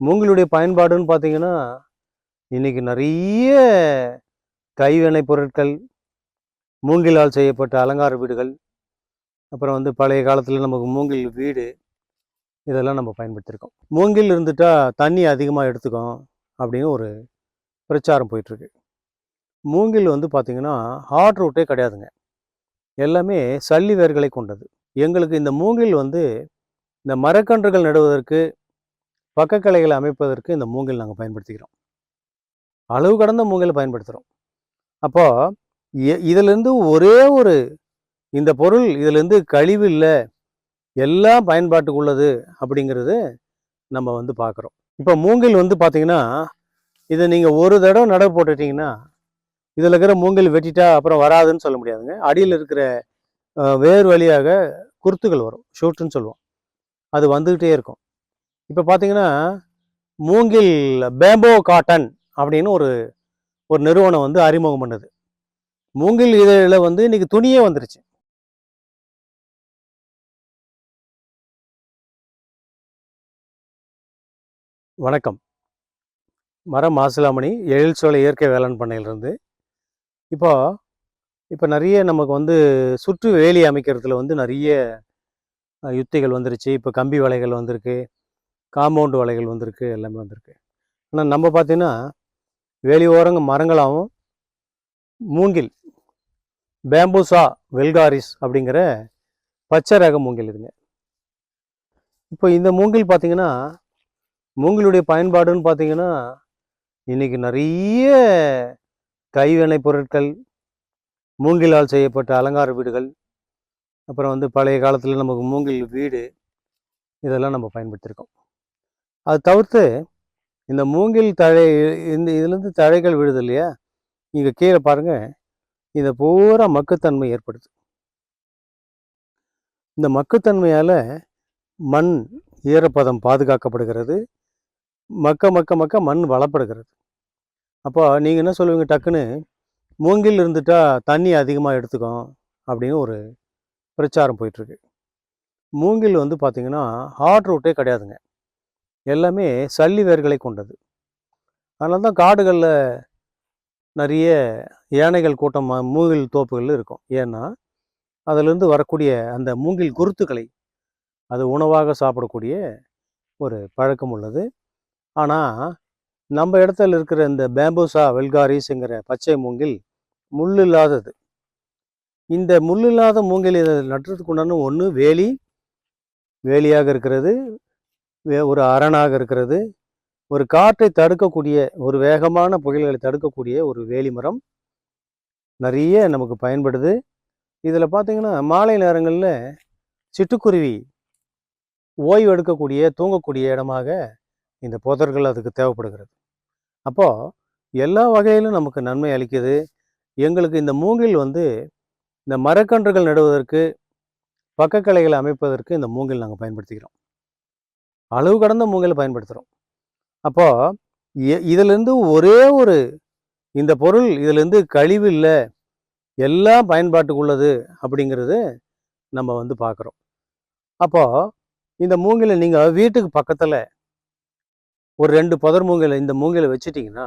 மூங்கிலுடைய பயன்பாடுன்னு பார்த்தீங்கன்னா இன்றைக்கி நிறைய கைவினை பொருட்கள் மூங்கிலால் செய்யப்பட்ட அலங்கார வீடுகள் அப்புறம் வந்து பழைய காலத்தில் நமக்கு மூங்கில் வீடு இதெல்லாம் நம்ம பயன்படுத்தியிருக்கோம் மூங்கில் இருந்துட்டால் தண்ணி அதிகமாக எடுத்துக்கும் அப்படின்னு ஒரு பிரச்சாரம் போயிட்டுருக்கு. மூங்கில் வந்து பார்த்திங்கன்னா ஹார்ட் ரூட்டே கிடையாதுங்க. எல்லாமே சல்லி வேர்களை கொண்டது. எங்களுக்கு இந்த மூங்கில் வந்து இந்த மரக்கன்றுகள் நடுவதற்கு பக்கக்கலைகளை அமைப்பதற்கு இந்த மூங்கில் நாங்கள் பயன்படுத்திக்கிறோம். அளவு கடந்த மூங்கில் பயன்படுத்துகிறோம் அப்போது இ- இதிலிருந்து ஒரே ஒரு இந்த பொருள் இதிலிருந்து கழிவு இல்லை எல்லாம் பயன்பாட்டுக்கு உள்ளது அப்படிங்கிறது நம்ம வந்து பார்க்குறோம். இப்போ மூங்கில் வந்து பார்த்தீங்கன்னா இதை நீங்கள் ஒரு தடவை நடவு போட்டுட்டிங்கன்னா இதில் இருக்கிற மூங்கில் வெட்டிட்டா அப்புறம் வராதுன்னு சொல்ல முடியாதுங்க. அடியில் இருக்கிற வேறு வேர் வழியாக குருத்துகள் வரும். ஷூட்டுன்னு சொல்லுவோம். அது வந்துக்கிட்டே இருக்கும். இப்போ பார்த்தீங்கன்னா மூங்கில் பேம்போ காட்டன் அப்படின்னு ஒரு ஒரு நிறுவனம் வந்து அறிமுகம் பண்ணுது. மூங்கில் இதழில் வந்து இன்னைக்கு துணியே வந்துருச்சு. வணக்கம். மரம் மாசிலாமணி எழில்சோலை இயற்கை வேளாண் பண்ணையிலிருந்து. இப்போ இப்போ நிறைய நமக்கு வந்து சுற்று வேலி அமைக்கிறதுல வந்து நிறைய யுத்திகள் வந்துருச்சு. இப்போ கம்பி வலைகள் வந்திருக்கு. காம்பவுண்டு வலைகள் வந்திருக்கு எல்லாமே வந்திருக்கு. ஆனால் நம்ம பார்த்தீங்கன்னா வேலி ஓரங்க மரங்களாகவும் மூங்கில் பேம்பூசா வெல்காரிஸ் அப்படிங்கிற பச்சை ரக மூங்கில் இதுங்க. இப்போ இந்த மூங்கில் பார்த்திங்கன்னா மூங்கிலுடைய பயன்பாடுன்னு பார்த்தீங்கன்னா இன்றைக்கி நிறைய கைவினை பொருட்கள் மூங்கிலால் செய்யப்பட்ட அலங்கார வீடுகள் அப்புறம் வந்து பழைய காலத்தில் நமக்கு மூங்கில் வீடு இதெல்லாம் நம்ம பயன்படுத்தியிருக்கோம் அது தவிர்த்து இந்த மூங்கில் தழை இந்த இதுலேருந்து தழைகள் விழுது இல்லையா? இங்கே கீழே பாருங்கள் இதை பூரா மக்குத்தன்மை ஏற்படுது. இந்த மக்குத்தன்மையால் மண் ஈரப்பதம் பாதுகாக்கப்படுகிறது. மக்க மக்க மக்க மண் வளப்படுகிறது. அப்போ நீங்கள் என்ன சொல்லுவீங்க? டக்குன்னு மூங்கில் இருந்துட்டால் தண்ணி அதிகமாக எடுத்துக்கும் அப்படின்னு ஒரு பிரச்சாரம் போயிட்டுருக்கு மூங்கில் வந்து பார்த்திங்கன்னா ஹார்ட் ரூட்டே கிடையாதுங்க. எல்லாமே சல்லி வேர்களை கொண்டது. அதனால தான் காடுகளில் நிறைய யானைகள் கூட்டம் மூங்கில் தோப்புகள் இருக்கும். ஏன்னா அதிலிருந்து வரக்கூடிய அந்த மூங்கில் குருத்துக்களை அது உணவாக சாப்பிடக்கூடிய ஒரு பழக்கம் உள்ளது. ஆனால் நம்ம இடத்துல இருக்கிற இந்த பேம்பூசா வெல்காரிஸுங்கிற பச்சை மூங்கில் முள் இல்லாதது இந்த முள் இல்லாத மூங்கில் இதை நட்டுறதுக்கு உண்டான ஒன்று வேலி வேலியாக இருக்கிறது. ஒரு அரணாக இருக்கிறது. ஒரு காற்றை தடுக்கக்கூடிய ஒரு வேகமான புயல்களை தடுக்கக்கூடிய ஒரு வேலி மரம் நிறைய நமக்கு பயன்படுது. இதில் பார்த்தீங்கன்னா மாலை நேரங்களில் சிட்டுக்குருவி ஓய்வு எடுக்கக்கூடிய தூங்கக்கூடிய இடமாக இந்த புதர்கள் அதுக்கு தேவைப்படுகிறது. அப்போது எல்லா வகையிலும் நமக்கு நன்மை அளிக்குது. எங்களுக்கு இந்த மூங்கில் வந்து இந்த மரக்கன்றுகள் நடுவதற்கு பக்கக்கலைகளை அமைப்பதற்கு இந்த மூங்கில் நாங்கள் பயன்படுத்திக்கிறோம். அளவு கடந்த மூங்கில் பயன்படுத்துகிறோம் அப்போது இதிலேருந்து ஒரே ஒரு இந்த பொருள் இதிலேருந்து கழிவு இல்லை எல்லாம் பயன்பாட்டுக்கு உள்ளது அப்படிங்கிறது நம்ம வந்து பார்க்குறோம். அப்போது இந்த மூங்கிலை நீங்கள் வீட்டுக்கு பக்கத்தில் ஒரு ரெண்டு புதர் மூங்கிலை இந்த மூங்கிலை வச்சிட்டிங்கன்னா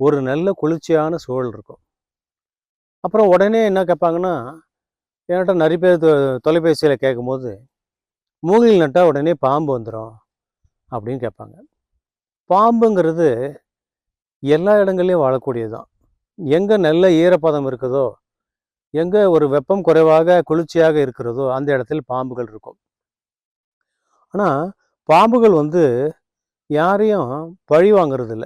ஒரு நல்ல குளிர்ச்சியான சூழல் இருக்கும். அப்புறம் உடனே என்ன கேட்பாங்கன்னா என்கிட்ட நிறைய பேர் தொலைபேசியில் கேட்கும்போது மூங்கில் நட்டால் உடனே பாம்பு வந்துடும் அப்படின்னு கேட்பாங்க. பாம்புங்கிறது எல்லா இடங்கள்லையும் வாழக்கூடியது தான் எங்கே நல்ல ஈரப்பதம் இருக்குதோ எங்கே ஒரு வெப்பம் குறைவாக குளிர்ச்சியாக இருக்கிறதோ அந்த இடத்துல பாம்புகள் இருக்கும். ஆனால் பாம்புகள் வந்து யாரையும் பழி வாங்குறது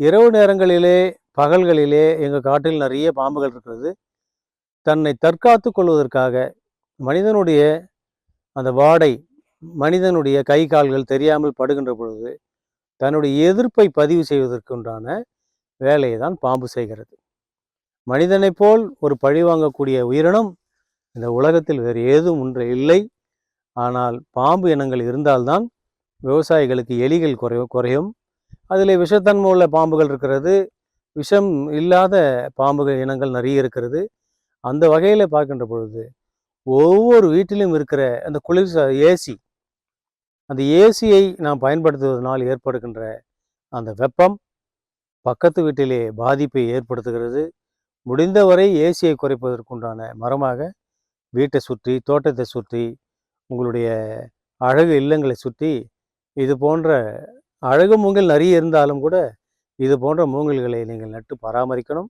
இரவு நேரங்களிலே பகல்களிலே எங்கள் காட்டில் நிறைய பாம்புகள் இருக்கிறது. தன்னை தற்காத்து கொள்வதற்காக மனிதனுடைய அந்த வாடை மனிதனுடைய கை கால்கள் தெரியாமல் படுகின்ற பொழுது தன்னுடைய எதிர்ப்பை பதிவு செய்வதற்குண்டான வேலையை தான் பாம்பு செய்கிறது. மனிதனைப் போல் ஒரு பழி வாங்கக்கூடிய உயிரினம் இந்த உலகத்தில் வேறு ஏதும் ஒன்று இல்லை. ஆனால் பாம்பு இனங்கள் இருந்தால்தான் விவசாயிகளுக்கு எலிகள் குறை குறையும். அதில் விஷத்தன்மை உள்ள பாம்புகள் இருக்கிறது. விஷம் இல்லாத பாம்புகள் இனங்கள் நிறைய இருக்கிறது. அந்த வகையில் பார்க்கின்ற பொழுது ஒவ்வொரு வீட்டிலும் இருக்கிற அந்த குளிர் ஏசி அந்த ஏசியை நாம் பயன்படுத்துவதனால் ஏற்படுகின்ற அந்த வெப்பம் பக்கத்து வீட்டிலே பாதிப்பை ஏற்படுத்துகிறது. முடிந்தவரை ஏசியை குறைப்பதற்குண்டான மரமாக வீட்டை சுற்றி தோட்டத்தை சுற்றி உங்களுடைய அழகு இல்லங்களை சுற்றி இது போன்ற அழகு மூங்கில் நிறைய இருந்தாலும் கூட இது போன்ற மூங்கில்களை நீங்கள் நட்டு பராமரிக்கணும்.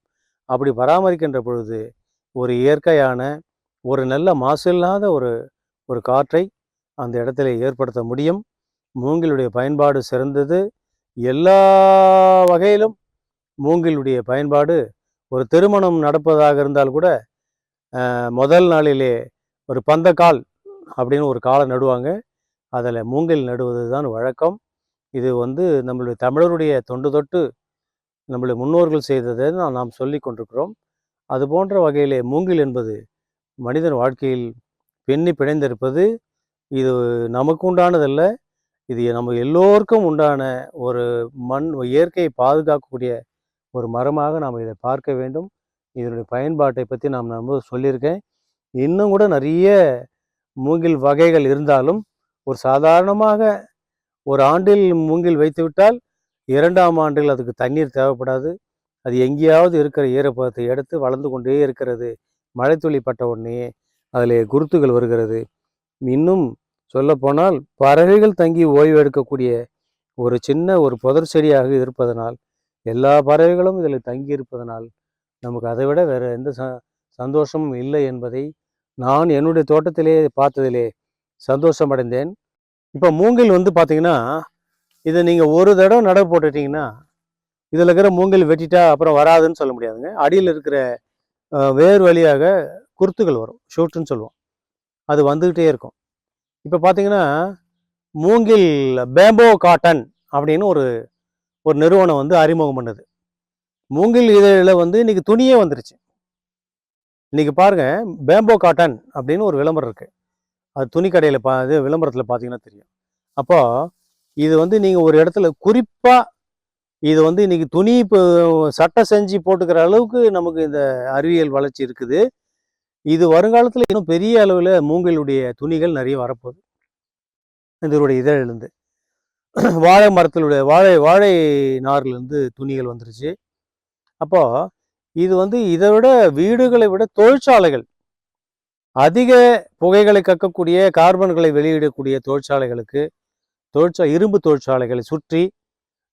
அப்படி பராமரிக்கின்ற பொழுது ஒரு இயற்கையான ஒரு நல்ல மாசு இல்லாத ஒரு ஒரு காற்றை அந்த இடத்துல ஏற்படுத்த முடியும். மூங்கிலுடைய பயன்பாடு சிறந்தது. எல்லா வகையிலும் மூங்கிலுடைய பயன்பாடு ஒரு திருமணம் நடப்பதாக இருந்தால் கூட முதல் நாளிலே ஒரு பந்தக்கால் அப்படின்னு ஒரு காலை நடுவாங்க. அதில் மூங்கில் நடுவது தான் வழக்கம். இது வந்து நம்மளுடைய தமிழருடைய தொண்டு தொட்டு நம்மளுடைய முன்னோர்கள் செய்ததை நாம் சொல்லி கொண்டிருக்கிறோம். அது போன்ற வகையிலே மூங்கில் என்பது மனிதன் வாழ்க்கையில் பெண்ணி பிணைந்திருப்பது இது நமக்கு உண்டானதல்ல இது நம்ம எல்லோருக்கும் உண்டான ஒரு மண் இயற்கையை பாதுகாக்கக்கூடிய ஒரு மரமாக நாம் இதை பார்க்க வேண்டும். இதனுடைய பயன்பாட்டை பற்றி நாம் நம்ம சொல்லியிருக்கேன். இன்னும் கூட நிறைய மூங்கில் வகைகள் இருந்தாலும் ஒரு சாதாரணமாக ஒரு ஆண்டில் மூங்கில் வைத்துவிட்டால் இரண்டாம் ஆண்டில் அதுக்கு தண்ணீர் தேவைப்படாது. அது எங்கேயாவது இருக்கிற ஈரப்பதத்தை எடுத்து வளர்ந்து கொண்டே இருக்கிறது. மழைத்துளி பட்ட உடனே அதில் குருத்துகள் வருகிறது. இன்னும் சொல்லப்போனால் பறவைகள் தங்கி ஓய்வு எடுக்கக்கூடிய ஒரு சின்ன ஒரு புதர் செடியாக இருப்பதனால் எல்லா பறவைகளும் இதில் தங்கி இருப்பதனால் நமக்கு அதை விட வேறு எந்த ச சந்தோஷமும் இல்லை என்பதை நான் என்னுடைய தோட்டத்திலே பார்த்ததிலே சந்தோஷம் அடைந்தேன் இப்போ மூங்கில் வந்து பார்த்தீங்கன்னா இதை நீங்கள் ஒரு தடவை நடவு போட்டுட்டிங்கன்னா இதில் இருக்கிற மூங்கில் வெட்டிட்டா அப்புறம் வராதுன்னு சொல்ல முடியாதுங்க. அடியில் இருக்கிற வேர் வழியாக குருத்துகள் வரும். ஷூட்டுன்னு சொல்லுவோம். அது வந்துக்கிட்டே இருக்கும். இப்போ பார்த்தீங்கன்னா மூங்கில் பேம்போ காட்டன் அப்படின்னு ஒரு ஒரு நிறுவனம் வந்து அறிமுகம் பண்ணுது. மூங்கில் இதழில் வந்து இன்னைக்கு துணியே வந்துருச்சு. இன்றைக்கி பாருங்க பேம்போ காட்டன் அப்படின்னு ஒரு விளம்பரம் இருக்குது அது துணி கடையில் பா இது விளம்பரத்தில் பார்த்தீங்கன்னா தெரியும். அப்போது இது வந்து நீங்கள் ஒரு இடத்துல குறிப்பாக இது வந்து இன்னைக்கு துணி இப்போ சட்டை செஞ்சு போட்டுக்கிற அளவுக்கு நமக்கு இந்த அறிவியல் வளர்ச்சி இருக்குது. இது வருங்காலத்தில் இன்னும் பெரிய அளவில் மூங்கிலுடைய துணிகள் நிறைய வரப்போகுது. இதனுடைய இதழிலிருந்து. வாழை மரத்திலுடைய வாழை வாழை நார்லேருந்து துணிகள் வந்துருச்சு. அப்போ இது வந்து இதை விட வீடுகளை விட தொழிற்சாலைகள் அதிக புகைகளை கக்கக்கூடிய கார்பன்களை வெளியிடக்கூடிய தொழிற்சாலைகளுக்கு தொழிற்சா இரும்பு தொழிற்சாலைகளை சுற்றி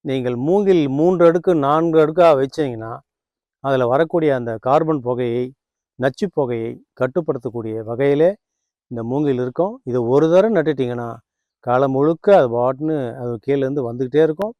நீங்கள் மூங்கில் மூன்று அடுக்கு நான்கு அடுக்காக வச்சிங்கன்னா அதில் வரக்கூடிய அந்த கார்பன் புகையை நச்சு புகையை கட்டுப்படுத்தக்கூடிய வகையிலே இந்த மூங்கில் இருக்கும். இதை ஒரு தடவை நட்டுட்டிங்கன்னா காலம் முழுக்க அது பாட்டுன்னு அது கீழேருந்து வந்துக்கிட்டே இருக்கும்.